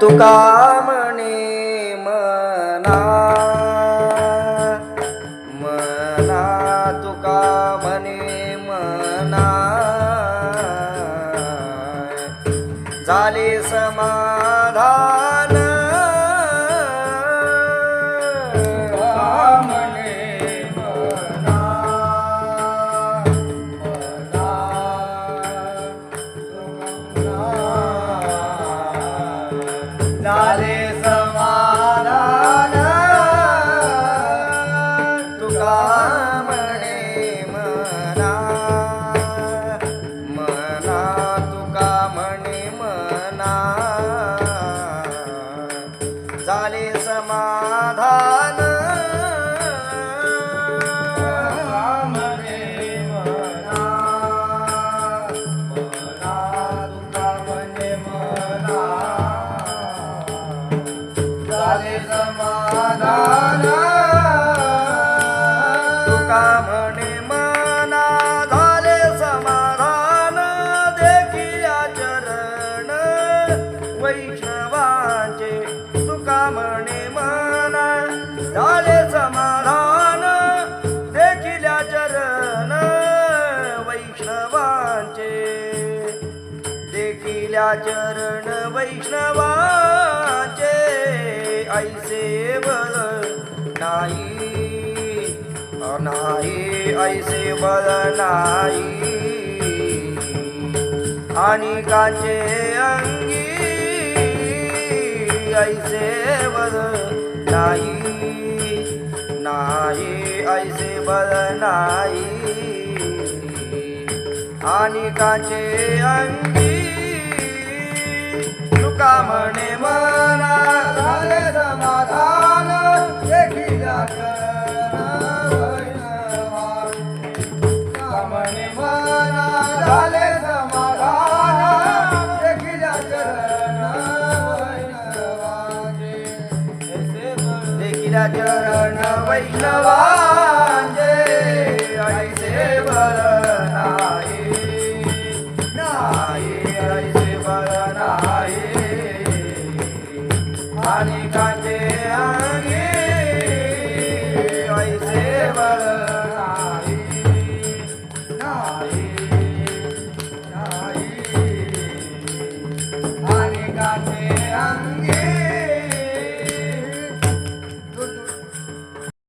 तुका म्हणे? चरण वैष्णवांचे तुका म्हणे वैष्णवांचे देखिल्या चरण वैष्णवाचे. ऐसे बल नाही. नाही ऐसे बल नाही. आणि काचे अंगी. ऐसे बल नाही. नाही ऐसे बल नाही. आणि काचे अंगी तुका म्हणे मना झाले समाधान देखिला चरण वैष्णवा. म्हणे मना झाले समाधान देखिला चरण देखील चरण वैष्णवा